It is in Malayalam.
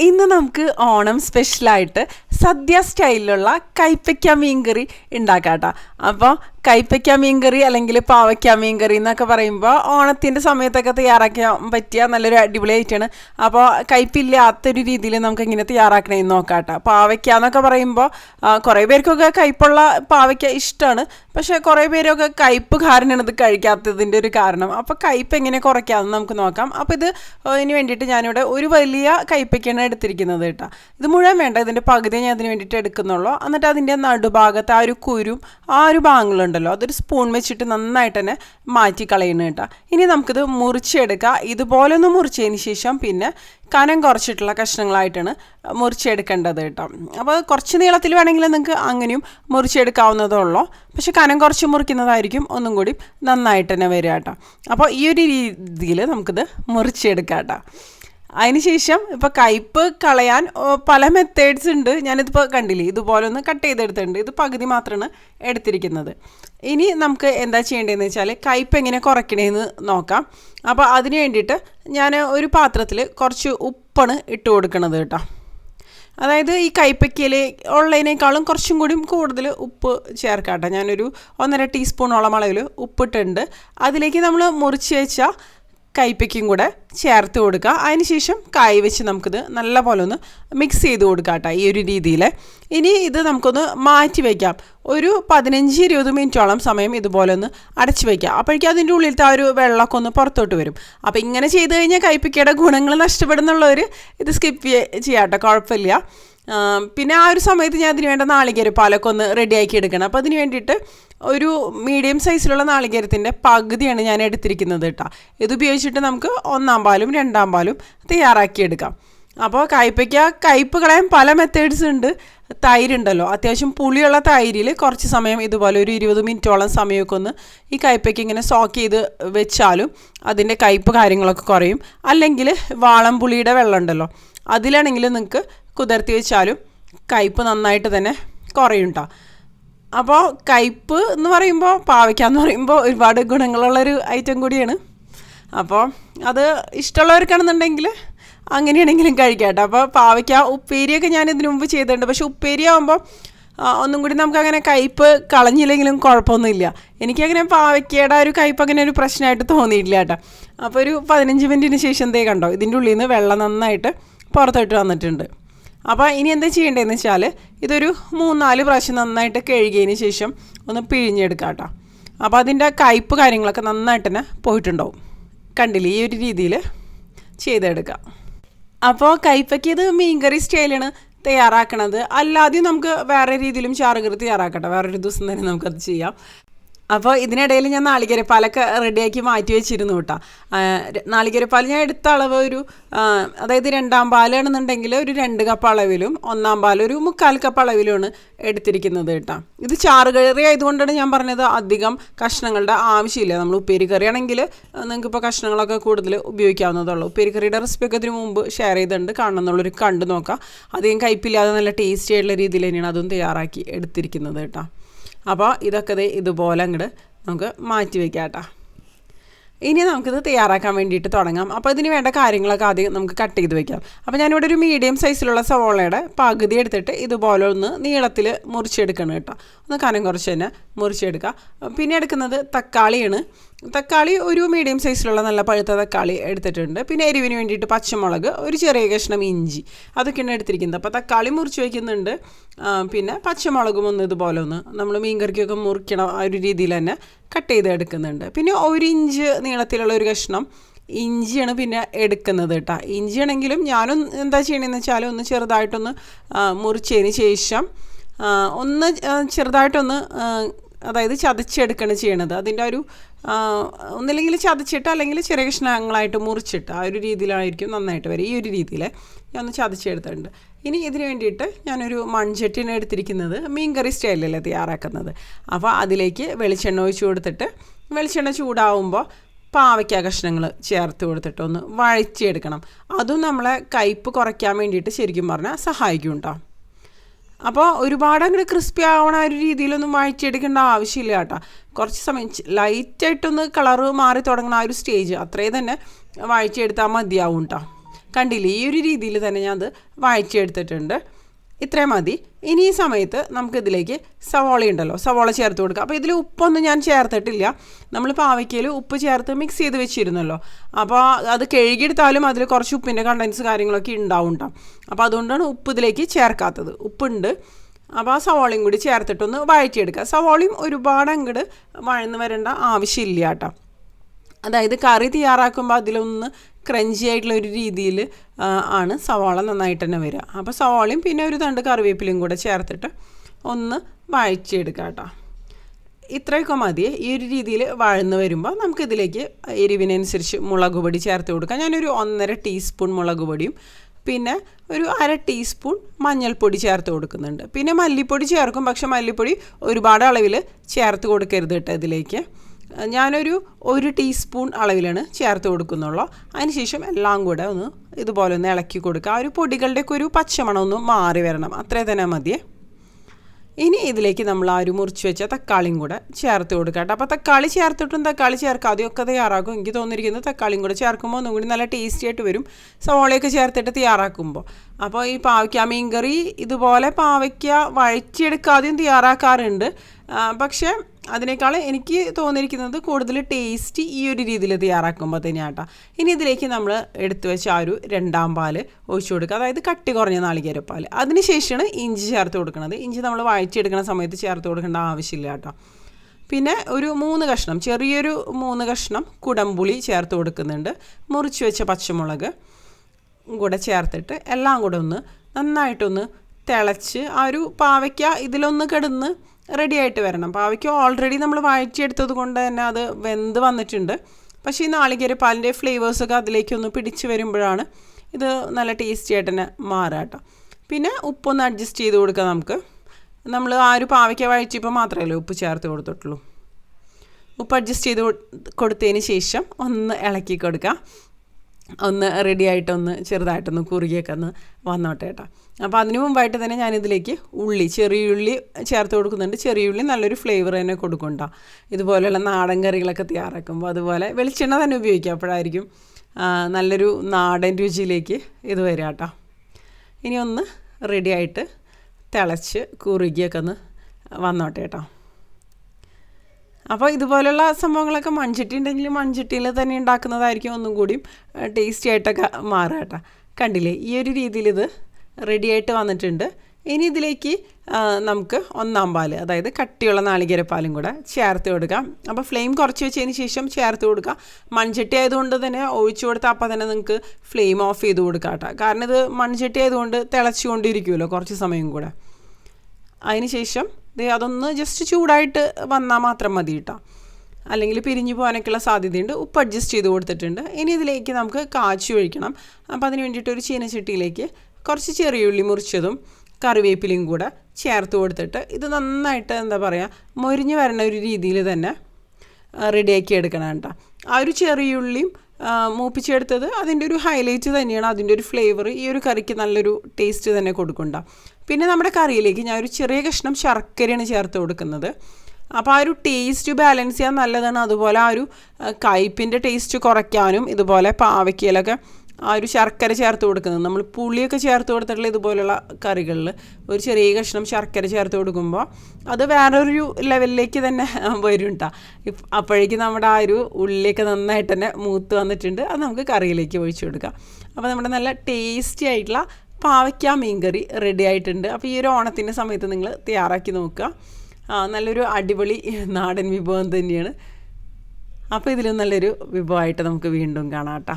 ഇന്ന് നമുക്ക് ഓണം സ്പെഷ്യലായിട്ട് സദ്യ സ്റ്റൈലിലുള്ള കൈപ്പയ്ക്ക മീൻകറി ഉണ്ടാക്കാം കേട്ടോ അപ്പോൾ കൈപ്പയ്ക്ക മീൻകറി അല്ലെങ്കിൽ പാവയ്ക്ക മീൻകറി എന്നൊക്കെ പറയുമ്പോൾ ഓണത്തിന്റെ സമയത്തൊക്കെ തയ്യാറാക്കാൻ പറ്റിയ നല്ലൊരു അടിപൊളി ഐറ്റമാണ് അപ്പോൾ കയ്പില്ലാത്തൊരു രീതിയിൽ നമുക്ക് ഇങ്ങനെ തയ്യാറാക്കണമെന്ന് നോക്കാട്ടോ. പാവയ്ക്ക എന്നൊക്കെ പറയുമ്പോൾ കുറേ പേർക്കൊക്കെ കയ്പുള്ള പാവയ്ക്ക ഇഷ്ടമാണ് പക്ഷേ കുറേ പേരൊക്കെ കയ്പ് കാരണമാണ് ഇത് കഴിക്കാത്തതിന്റെ ഒരു കാരണം. അപ്പോൾ കയ്പ് എങ്ങനെ കുറയ്ക്കാമെന്ന് നമുക്ക് നോക്കാം. അപ്പോൾ ഇത് ഇതിന് വേണ്ടിയിട്ട് ഞാനിവിടെ ഒരു വലിയ കയ്പയ്ക്കാണ് എടുത്തിരിക്കുന്നത് കേട്ടോ. ഇത് മുഴുവൻ വേണ്ട ഇതിന്റെ പകുതി ഞാൻ അതിന് വേണ്ടിയിട്ട് എടുക്കുന്നുള്ളൂ. എന്നിട്ട് അതിന്റെ നടുഭാഗത്ത് ആ ഒരു കുരും ആ ഒരു ഭാഗങ്ങളുണ്ടല്ലോ അതൊരു സ്പൂൺ വെച്ചിട്ട് നന്നായിട്ട് തന്നെ മാറ്റി കളയണം കേട്ടോ. ഇനി നമുക്കിത് മുറിച്ചെടുക്കുക ഇതുപോലെ ഒന്ന് മുറിച്ചതിന് ശേഷം പിന്നെ കനം കുറച്ചിട്ടുള്ള കഷ്ണങ്ങളായിട്ടാണ് മുറിച്ചെടുക്കേണ്ടത് കേട്ടോ. അപ്പോൾ കുറച്ച് നീളത്തിൽ വേണമെങ്കിൽ നിങ്ങൾക്ക് അങ്ങനെയും മുറിച്ചെടുക്കാവുന്നതേ ഉള്ളൂ പക്ഷെ കനം കുറച്ച് മുറിക്കുന്നതായിരിക്കും ഒന്നും കൂടി നന്നായിട്ട് തന്നെ വരിക കേട്ടോ. അപ്പോൾ ഈ ഒരു രീതിയിൽ നമുക്കിത് മുറിച്ചെടുക്കാം കേട്ടോ. അതിനുശേഷം ഇപ്പോൾ കയ്പ്പ് കളയാൻ പല മെത്തേഡ്സ് ഉണ്ട്. ഞാനിതിപ്പോൾ കണ്ടില്ലേ? ഇതുപോലെ ഒന്ന് കട്ട് ചെയ്തെടുത്തിട്ടുണ്ട്. ഇത് പകുതി മാത്രമാണ് എടുത്തിരിക്കുന്നത്. ഇനി നമുക്ക് എന്താ ചെയ്യേണ്ടതെന്ന് വെച്ചാൽ കയ്പ്പ് എങ്ങനെ കുറയ്ക്കണേന്ന് നോക്കാം. അപ്പോൾ അതിന് വേണ്ടിയിട്ട് ഞാൻ ഒരു പാത്രത്തിൽ കുറച്ച് ഉപ്പാണ് ഇട്ട് കൊടുക്കണത് കേട്ടോ. അതായത് ഈ കൈപ്പയ്ക്കയിൽ ഉള്ളതിനേക്കാളും കുറച്ചും കൂടി കൂടുതൽ ഉപ്പ് ചേർക്കാം കേട്ടോ ഞാനൊരു ഒന്നര ടീസ്പൂണോളം അളവിൽ ഉപ്പിട്ടുണ്ട്. അതിലേക്ക് നമ്മൾ മുറിച്ച് വെച്ച കൈപ്പയ്ക്കും കൂടെ ചേർത്ത് കൊടുക്കുക അതിനുശേഷം കായ് വെച്ച് നമുക്കിത് നല്ല പോലെ ഒന്ന് മിക്സ് ചെയ്ത് കൊടുക്കാം കേട്ടോ ഈ ഒരു രീതിയിൽ ഇനി ഇത് നമുക്കൊന്ന് മാറ്റി വയ്ക്കാം ഒരു പതിനഞ്ച് ഇരുപത് മിനിറ്റോളം സമയം ഇതുപോലെ ഒന്ന് അടച്ചു വയ്ക്കാം അപ്പോഴേക്കും അതിന്റെ ഉള്ളിലത്തെ ആ ഒരു വെള്ളമൊക്കെ ഒന്ന് പുറത്തോട്ട് വരും. അപ്പോൾ ഇങ്ങനെ ചെയ്ത് കഴിഞ്ഞാൽ കൈപ്പിക്കയുടെ ഗുണങ്ങൾ നഷ്ടപ്പെടുന്നുള്ളവർ ഇത് സ്കിപ്പ് ചെയ്യാം കേട്ടോ. കുഴപ്പമില്ല. പിന്നെ ആ ഒരു സമയത്ത് ഞാൻ അതിന് വേണ്ട നാളികേര പാലൊക്കെ ഒന്ന് റെഡിയാക്കി എടുക്കണം. അപ്പോൾ അതിന് വേണ്ടിയിട്ട് ഒരു മീഡിയം സൈസിലുള്ള നാളികേരത്തിന്റെ പകുതിയാണ് ഞാൻ എടുത്തിരിക്കുന്നത് കേട്ടോ ഇത് ഉപയോഗിച്ചിട്ട് നമുക്ക് ഒന്നാം പാലും രണ്ടാം പാലും തയ്യാറാക്കിയെടുക്കാം അപ്പോൾ കയ്പയ്ക്ക കയ്പ് കളയാൻ പല മെത്തേഡ്സ് ഉണ്ട്. തൈരുണ്ടല്ലോ അത്യാവശ്യം പുളിയുള്ള തൈരിൽ കുറച്ച് സമയം ഇതുപോലെ ഒരു ഇരുപത് മിനിറ്റോളം സമയമൊക്കെ ഒന്ന് ഈ കയ്പയ്ക്ക് ഇങ്ങനെ സോക്ക് ചെയ്ത് വെച്ചാലും അതിന്റെ കയ്പ് കാര്യങ്ങളൊക്കെ കുറയും. അല്ലെങ്കിൽ വാളംപുളിയുടെ വെള്ളം ഉണ്ടല്ലോ. അതിലാണെങ്കിൽ നിങ്ങൾക്ക് കുതിർത്തി വെച്ചാലും കയ്പ്പ് നന്നായിട്ട് തന്നെ കുറയും കേട്ടോ അപ്പോൾ കയ്പ്പ് എന്ന് പറയുമ്പോൾ പാവയ്ക്ക എന്ന് പറയുമ്പോൾ ഒരുപാട് ഗുണങ്ങളുള്ളൊരു ഐറ്റം കൂടിയാണ്. അപ്പോൾ അത് ഇഷ്ടമുള്ളവർക്കാണെന്നുണ്ടെങ്കിൽ അങ്ങനെയാണെങ്കിലും കഴിക്കാം കേട്ടോ അപ്പോൾ പാവയ്ക്ക ഉപ്പേരിയൊക്കെ ഞാൻ ഇതിനു മുമ്പ് ചെയ്തിട്ടുണ്ട്. പക്ഷേ ഉപ്പേരി ആകുമ്പോൾ ഒന്നും കൂടി നമുക്കങ്ങനെ കയ്പ്പ് കളഞ്ഞില്ലെങ്കിലും കുഴപ്പമൊന്നുമില്ല. എനിക്കങ്ങനെ പാവയ്ക്കയുടെ ഒരു കയ്പ്പ് അങ്ങനെ ഒരു പ്രശ്നമായിട്ട് തോന്നിയിട്ടില്ല കേട്ടോ അപ്പോൾ ഒരു പതിനഞ്ച് മിനിറ്റിന് ശേഷം എന്തേ കണ്ടോ ഇതിന്റെ ഉള്ളിൽ നിന്ന് വെള്ളം നന്നായിട്ട് പുറത്തോട്ട് വന്നിട്ടുണ്ട്. അപ്പോൾ ഇനി എന്താ ചെയ്യേണ്ടതെന്ന് വെച്ചാൽ ഇതൊരു മൂന്നാൽ പ്രാവശ്യം നന്നായിട്ട് കഴുകിയതിന് ശേഷം ഒന്ന് പിഴിഞ്ഞെടുക്കാം കേട്ടോ. അപ്പോൾ അതിന്റെ കയ്പ്പ് കാര്യങ്ങളൊക്കെ നന്നായിട്ട് തന്നെ പോയിട്ടുണ്ടാവും. കണ്ടില്ലേ? ഈ ഒരു രീതിയിൽ ചെയ്തെടുക്കാം. അപ്പോൾ കയ്പ്പയ്ക്ക് ഇത് മീൻകറി സ്റ്റൈലാണ് തയ്യാറാക്കണത്. അല്ലാതെയും നമുക്ക് വേറെ രീതിയിലും ചാറുകറി തയ്യാറാക്കട്ടെ വേറൊരു ദിവസം തന്നെ നമുക്കത് ചെയ്യാം. അപ്പോൾ ഇതിനിടയിൽ ഞാൻ നാളികേരപ്പാലൊക്കെ റെഡിയാക്കി മാറ്റി വെച്ചിരുന്നു കേട്ടോ. നാളികേരപ്പാൽ ഞാൻ എടുത്ത അളവ് ഒരു അതായത് രണ്ടാം പാലാണെന്നുണ്ടെങ്കിൽ ഒരു രണ്ട് കപ്പ് അളവിലും ഒന്നാം പാൽ ഒരു മുക്കാൽ കപ്പ് അളവിലുമാണ് എടുത്തിരിക്കുന്നത് കേട്ടോ. ഇത് ചാറുകറി ആയതുകൊണ്ടാണ് ഞാൻ പറഞ്ഞത് അധികം കഷ്ണങ്ങളുടെ ആവശ്യമില്ല. നമ്മൾ ഉപ്പേരി കറി ആണെങ്കിൽ നിങ്ങൾക്കിപ്പോൾ കഷ്ണങ്ങളൊക്കെ കൂടുതൽ ഉപയോഗിക്കാവുന്നതുള്ളൂ. ഉപ്പേരി കറിയുടെ റെസിപ്പിയൊക്കെ ഇതിന് മുമ്പ് ഷെയർ ചെയ്തിട്ടുണ്ട്. കാണണമെന്നുള്ളൊരു കണ്ടു നോക്കാം. അധികം കയ്പില്ലാതെ നല്ല ടേസ്റ്റി ആയിട്ടുള്ള രീതിയിൽ തന്നെയാണ് അതും തയ്യാറാക്കി എടുത്തിരിക്കുന്നത് കേട്ടോ. അപ്പോൾ ഇതൊക്കെ ഇതുപോലെ അങ്ങോട്ട് നമുക്ക് മാറ്റി വയ്ക്കാം കേട്ടോ ഇനി നമുക്കിത് തയ്യാറാക്കാൻ വേണ്ടിയിട്ട് തുടങ്ങാം. അപ്പോൾ ഇതിന് വേണ്ട കാര്യങ്ങളൊക്കെ ആദ്യം നമുക്ക് കട്ട് ചെയ്ത് വെക്കാം. അപ്പോൾ ഞാനിവിടെ ഒരു മീഡിയം സൈസിലുള്ള സവോളയുടെ പകുതി എടുത്തിട്ട് ഇതുപോലെ ഒന്ന് നീളത്തിൽ മുറിച്ചെടുക്കണം കേട്ടോ. ഒന്ന് കനം കുറച്ച് തന്നെ മുറിച്ചെടുക്കുക പിന്നെ എടുക്കുന്നത് തക്കാളിയാണ്. തക്കാളി ഒരു മീഡിയം സൈസിലുള്ള നല്ല പഴുത്ത തക്കാളി എടുത്തിട്ടുണ്ട്. പിന്നെ എരിവിന് വേണ്ടിയിട്ട് പച്ചമുളക് ഒരു ചെറിയ കഷ്ണം ഇഞ്ചി അതൊക്കെയാണ് എടുത്തിരിക്കുന്നത്. അപ്പോൾ തക്കാളി മുറിച്ച് വയ്ക്കുന്നുണ്ട് പിന്നെ പച്ചമുളകും ഒന്ന് ഇതുപോലെ ഒന്ന് നമ്മൾ മീൻകറിക്കൊക്കെ മുറിക്കണം ആ ഒരു രീതിയിൽ തന്നെ കട്ട് ചെയ്ത് എടുക്കുന്നുണ്ട്. പിന്നെ ഒരു ഇഞ്ച് നീളത്തിലുള്ള ഒരു കഷ്ണം ഇഞ്ചിയാണ് പിന്നെ എടുക്കുന്നത് കേട്ടോ ഇഞ്ചിയാണെങ്കിലും ഞാനും എന്താ ചെയ്യണമെന്ന് വെച്ചാൽ ഒന്ന് ചെറുതായിട്ടൊന്ന് മുറിച്ചതിന് ശേഷം ഒന്ന് ചെറുതായിട്ടൊന്ന് അതായത് ചതച്ചെടുക്കുകയാണ് ചെയ്യണത്. അതിന്റെ ഒരു ഒന്നില്ലെങ്കിൽ ചതച്ചിട്ട് അല്ലെങ്കിൽ ചെറിയ കഷ്ണങ്ങളായിട്ട് മുറിച്ചിട്ട് ആ ഒരു രീതിയിലായിരിക്കും നന്നായിട്ട് വരും ഈ ഒരു രീതിയിൽ ഞാൻ ഒന്ന് ചതച്ചെടുത്തിട്ടുണ്ട്. ഇനി ഇതിന് വേണ്ടിയിട്ട് ഞാനൊരു മൺചട്ടിയാണ് എടുത്തിരിക്കുന്നത്. മീൻകറി സ്റ്റൈലല്ലേ തയ്യാറാക്കുന്നത്. അപ്പോൾ അതിലേക്ക് വെളിച്ചെണ്ണ ഒഴിച്ച് കൊടുത്തിട്ട് വെളിച്ചെണ്ണ ചൂടാവുമ്പോൾ പാവയ്ക്ക കഷ്ണങ്ങൾ ചേർത്ത് കൊടുത്തിട്ട് ഒന്ന് വഴറ്റിയെടുക്കണം. അതും നമ്മളെ കയ്പ്പ് കുറയ്ക്കാൻ വേണ്ടിയിട്ട് ശരിക്കും പറഞ്ഞാൽ സഹായിക്കും കേട്ടോ അപ്പോൾ ഒരുപാട് അങ്ങോട്ട് ക്രിസ്പി ആവണ ഒരു രീതിയിലൊന്നും വായിച്ചെടുക്കേണ്ട ആവശ്യമില്ല കേട്ടോ. കുറച്ച് സമയം ലൈറ്റായിട്ടൊന്ന് കളറ് മാറി തുടങ്ങുന്ന ആ ഒരു സ്റ്റേജ് അത്രയും തന്നെ വായിച്ചെടുത്താൽ മതിയാവും കേട്ടോ. കണ്ടില്ലേ? ഈ ഒരു രീതിയിൽ തന്നെ ഞാൻ അത് വായിച്ചെടുത്തിട്ടുണ്ട് ഇത്രയും മതി. ഇനി ഈ സമയത്ത് നമുക്കിതിലേക്ക് സവോള ഉണ്ടല്ലോ. സവോള ചേർത്ത് കൊടുക്കുക അപ്പോൾ ഇതിൽ ഉപ്പൊന്നും ഞാൻ ചേർത്തിട്ടില്ല. നമ്മൾ പാവയ്ക്കയിൽ ഉപ്പ് ചേർത്ത് മിക്സ് ചെയ്ത് വെച്ചിരുന്നല്ലോ. അപ്പോൾ അത് കഴുകിയെടുത്താലും അതിൽ കുറച്ച് ഉപ്പിന്റെ കണ്ടൻസ് കാര്യങ്ങളൊക്കെ ഉണ്ടാവും ഉണ്ടാവും അപ്പോൾ അതുകൊണ്ടാണ് ഉപ്പ് ഇതിലേക്ക് ചേർക്കാത്തത്. ഉപ്പുണ്ട്. അപ്പോൾ ആ സവോളയും കൂടി ചേർത്തിട്ടൊന്ന് വഴറ്റിയെടുക്കുക സവോളയും ഒരുപാട് അങ്ങോട്ട് വഴന്ന് വരേണ്ട ആവശ്യമില്ല കേട്ടോ അതായത് കറി തയ്യാറാക്കുമ്പോൾ അതിലൊന്ന് ക്രഞ്ചി ആയിട്ടുള്ള ഒരു രീതിയിൽ ആണ് സവാള നന്നായിട്ട് തന്നെ വരിക. അപ്പോൾ സവാളയും പിന്നെ ഒരു തണ്ട് കറിവേപ്പിലയും കൂടെ ചേർത്തിട്ട് ഒന്ന് വഴച്ചെടുക്കുക കേട്ടോ. ഇത്രയൊക്കെ മതി. ഈ ഒരു രീതിയിൽ വഴന്ന് വരുമ്പോൾ നമുക്കിതിലേക്ക് എരിവിനനുസരിച്ച് മുളക് പൊടി ചേർത്ത് കൊടുക്കാം. ഞാനൊരു ഒന്നര ടീസ്പൂൺ മുളക് പൊടിയും പിന്നെ ഒരു അര ടീസ്പൂൺ മഞ്ഞൾപ്പൊടി ചേർത്ത് കൊടുക്കുന്നുണ്ട്. പിന്നെ മല്ലിപ്പൊടി ചേർക്കും പക്ഷെ മല്ലിപ്പൊടി ഒരുപാട് അളവിൽ ചേർത്ത് കൊടുക്കരുത് കേട്ടോ ഇതിലേക്ക്. ഞാനൊരു ഒരു ടീസ്പൂൺ അളവിലാണ് ചേർത്ത് കൊടുക്കുന്നുള്ളൂ. അതിനുശേഷം എല്ലാം കൂടെ ഒന്ന് ഇതുപോലെ ഒന്ന് ഇളക്കി കൊടുക്കുക. ആ ഒരു പൊടികളുടെയൊക്കെ ഒരു പച്ചമണം ഒന്ന് മാറി വരണം. അത്രേ തന്നെ മതിയേ. ഇനി ഇതിലേക്ക് നമ്മൾ ആ ഒരു മുറിച്ച് വെച്ച തക്കാളിയും കൂടെ ചേർത്ത് കൊടുക്കുക കേട്ടോ. അപ്പോൾ തക്കാളി ചേർത്തിട്ടും തക്കാളി ചേർക്കാതെ ചേർക്കാതെയൊക്കെ തയ്യാറാക്കും. എനിക്ക് തോന്നിയിരിക്കുന്നത് തക്കാളിയും കൂടെ ചേർക്കുമ്പോൾ ഒന്നും കൂടി നല്ല ടേസ്റ്റി ആയിട്ട് വരും. സവോളയൊക്കെ ചേർത്തിട്ട് തയ്യാറാക്കുമ്പോൾ. അപ്പോൾ ഈ പാവയ്ക്ക മീൻകറി ഇതുപോലെ പാവയ്ക്ക വഴറ്റിയെടുക്കാതെയും തയ്യാറാക്കാറുണ്ട്. പക്ഷേ അതിനേക്കാൾ എനിക്ക് തോന്നിയിരിക്കുന്നത് കൂടുതൽ ടേസ്റ്റ് ഈ ഒരു രീതിയിൽ തയ്യാറാക്കുമ്പോൾ തന്നെയാട്ടോ ഇനി ഇതിലേക്ക് നമ്മൾ എടുത്തു വെച്ച ആ ഒരു രണ്ടാം പാൽ ഒഴിച്ചു കൊടുക്കുക. അതായത് കട്ടി കുറഞ്ഞ നാളികേരപ്പാൽ അതിനുശേഷമാണ് ഇഞ്ചി ചേർത്ത് കൊടുക്കുന്നത്. ഇഞ്ചി നമ്മൾ വായിച്ചെടുക്കുന്ന സമയത്ത് ചേർത്ത് കൊടുക്കേണ്ട ആവശ്യമില്ല കേട്ടോ പിന്നെ ഒരു മൂന്ന് കഷ്ണം ചെറിയൊരു മൂന്ന് കഷ്ണം കുടംപുളി ചേർത്ത് കൊടുക്കുന്നുണ്ട്. മുറിച്ച് വെച്ച പച്ചമുളക് കൂടെ ചേർത്തിട്ട് എല്ലാം കൂടെ ഒന്ന് നന്നായിട്ടൊന്ന് തിളച്ച് ആ ഒരു പാവയ്ക്ക ഇതിലൊന്ന് കിടന്ന് റെഡി ആയിട്ട് വരണം പാവയ്ക്ക് ഓൾറെഡി നമ്മൾ വഴറ്റിയെടുത്തത് കൊണ്ട് തന്നെ അത് വെന്ത് വന്നിട്ടുണ്ട്. പക്ഷേ ഈ നാളികേര പാലിന്റെ ഫ്ലേവേഴ്സൊക്കെ അതിലേക്കൊന്ന് പിടിച്ച് വരുമ്പോഴാണ് ഇത് നല്ല ടേസ്റ്റി ആയിട്ട് തന്നെ മാറുക കേട്ടോ. പിന്നെ ഉപ്പൊന്ന് അഡ്ജസ്റ്റ് ചെയ്ത് കൊടുക്കുക നമുക്ക്. നമ്മൾ ആ ഒരു പാവയ്ക്ക വഴറ്റിയപ്പോൾ മാത്രമല്ലേ ഉപ്പ് ചേർത്ത് കൊടുത്തിട്ടുള്ളൂ. ഉപ്പ് അഡ്ജസ്റ്റ് ചെയ്ത് കൊടുത്തതിന് ശേഷം ഒന്ന് ഇളക്കി കൊടുക്കുക ഒന്ന് റെഡി ആയിട്ടൊന്ന് ചെറുതായിട്ടൊന്ന് കുറുകിയൊക്കെ ഒന്ന് വന്നോട്ടെ കേട്ടോ. അപ്പോൾ അതിന് മുമ്പായിട്ട് തന്നെ ഞാനിതിലേക്ക് ഉള്ളി ചെറിയുള്ളി ചേർത്ത് കൊടുക്കുന്നുണ്ട്. ചെറിയുള്ളി നല്ലൊരു ഫ്ലേവർ തന്നെ കൊടുക്കണ്ട ഇതുപോലെയുള്ള നാടൻ കറികളൊക്കെ തയ്യാറാക്കുമ്പോൾ അതുപോലെ വെളിച്ചെണ്ണ തന്നെ ഉപയോഗിക്കുക അപ്പോഴായിരിക്കും നല്ലൊരു നാടൻ രുചിയിലേക്ക് ഇത് വരിക കേട്ടോ ഇനി ഒന്ന് റെഡി ആയിട്ട് തിളച്ച് കുറുകിയൊക്കെ ഒന്ന് വന്നോട്ടെ കേട്ടോ. അപ്പോൾ ഇതുപോലുള്ള സംഭവങ്ങളൊക്കെ മൺചട്ടി ഉണ്ടെങ്കിൽ മൺചട്ടിയിൽ തന്നെ ഉണ്ടാക്കുന്നതായിരിക്കും ഒന്നും കൂടിയും ടേസ്റ്റി ആയിട്ടൊക്കെ മാറുക കേട്ടോ. കണ്ടില്ലേ ഈ ഒരു രീതിയിൽ ഇത് റെഡി ആയിട്ട് വന്നിട്ടുണ്ട്. ഇനി ഇതിലേക്ക് നമുക്ക് ഒന്നാം പാൽ അതായത് കട്ടിയുള്ള നാളികേരപ്പാലും കൂടെ ചേർത്ത് കൊടുക്കാം അപ്പോൾ ഫ്ലെയിം കുറച്ച് വെച്ചതിന് ശേഷം ചേർത്ത് കൊടുക്കുക. മൺചട്ടി ആയതുകൊണ്ട് തന്നെ ഒഴിച്ചു കൊടുത്താൽ അപ്പോൾ തന്നെ നിങ്ങൾക്ക് ഫ്ലെയിം ഓഫ് ചെയ്ത് കൊടുക്കാം കേട്ടോ. കാരണം ഇത് മൺചട്ടി ആയതുകൊണ്ട് തിളച്ചുകൊണ്ടിരിക്കുമല്ലോ കുറച്ച് സമയം കൂടെ. അതിന് ശേഷം അതൊന്ന് ജസ്റ്റ് ചൂടായിട്ട് വന്നാൽ മാത്രം മതി കേട്ടോ അല്ലെങ്കിൽ പിരിഞ്ഞു പോകാനൊക്കെയുള്ള സാധ്യതയുണ്ട്. ഉപ്പ് അഡ്ജസ്റ്റ് ചെയ്ത് കൊടുത്തിട്ടുണ്ട്. ഇനി ഇതിലേക്ക് നമുക്ക് കാച്ചി ഒഴിക്കണം. അപ്പോൾ അതിന് വേണ്ടിയിട്ട് ഒരു ചീനച്ചട്ടിയിലേക്ക് കുറച്ച് ചെറിയ ഉള്ളി മുറിച്ചതും കറിവേപ്പിലയും കൂടെ ചേർത്ത് കൊടുത്തിട്ട് ഇത് നന്നായിട്ട് എന്താ പറയുക മൊരിഞ്ഞ് വരണ ഒരു രീതിയിൽ തന്നെ റെഡിയാക്കി എടുക്കണം കേട്ടോ ആ ഒരു ചെറിയ ചെറിയുള്ളിയും മൂപ്പിച്ചെടുത്തത് അതിന്റെ ഒരു ഹൈലൈറ്റ് തന്നെയാണ്. അതിന്റെ ഒരു ഫ്ലേവർ ഈ ഒരു കറിക്ക് നല്ലൊരു ടേസ്റ്റ് തന്നെ കൊടുക്കണ്ട പിന്നെ നമ്മുടെ കറിയിലേക്ക് ഞാൻ ഒരു ചെറിയ കഷ്ണം ശർക്കരയാണ് ചേർത്ത് കൊടുക്കുന്നത്. അപ്പോൾ ആ ഒരു ടേസ്റ്റ് ബാലൻസ് ചെയ്യാൻ നല്ലതാണ്. അതുപോലെ ആ ഒരു കയ്പിന്റെ ടേസ്റ്റ് കുറയ്ക്കാനും ഇതുപോലെ പാവയ്ക്കയിലൊക്കെ ആ ഒരു ശർക്കര ചേർത്ത് കൊടുക്കുന്നത്. നമ്മൾ പുളിയൊക്കെ ചേർത്ത് കൊടുത്തിട്ടുള്ള ഇതുപോലുള്ള കറികളിൽ ഒരു ചെറിയ കഷ്ണം ശർക്കര ചേർത്ത് കൊടുക്കുമ്പോൾ അത് വേറൊരു ലെവലിലേക്ക് തന്നെ വരും കേട്ടോ അപ്പോഴേക്കും നമ്മുടെ ആ ഒരു ഉള്ളിയൊക്കെ നന്നായിട്ട് തന്നെ മൂത്ത് വന്നിട്ടുണ്ട്. അത് നമുക്ക് കറിയിലേക്ക് ഒഴിച്ചു കൊടുക്കാം. അപ്പോൾ നമ്മുടെ നല്ല ടേസ്റ്റി ആയിട്ടുള്ള പാവയ്ക്ക മീൻകറി റെഡി ആയിട്ടുണ്ട്. അപ്പോൾ ഈ ഒരു ഓണത്തിന്റെ സമയത്ത് നിങ്ങൾ തയ്യാറാക്കി നോക്കുക. നല്ലൊരു അടിപൊളി നാടൻ വിഭവം തന്നെയാണ്. അപ്പോൾ ഇതിലും നല്ലൊരു വിഭവമായിട്ട് നമുക്ക് വീണ്ടും കാണാം കേട്ടോ.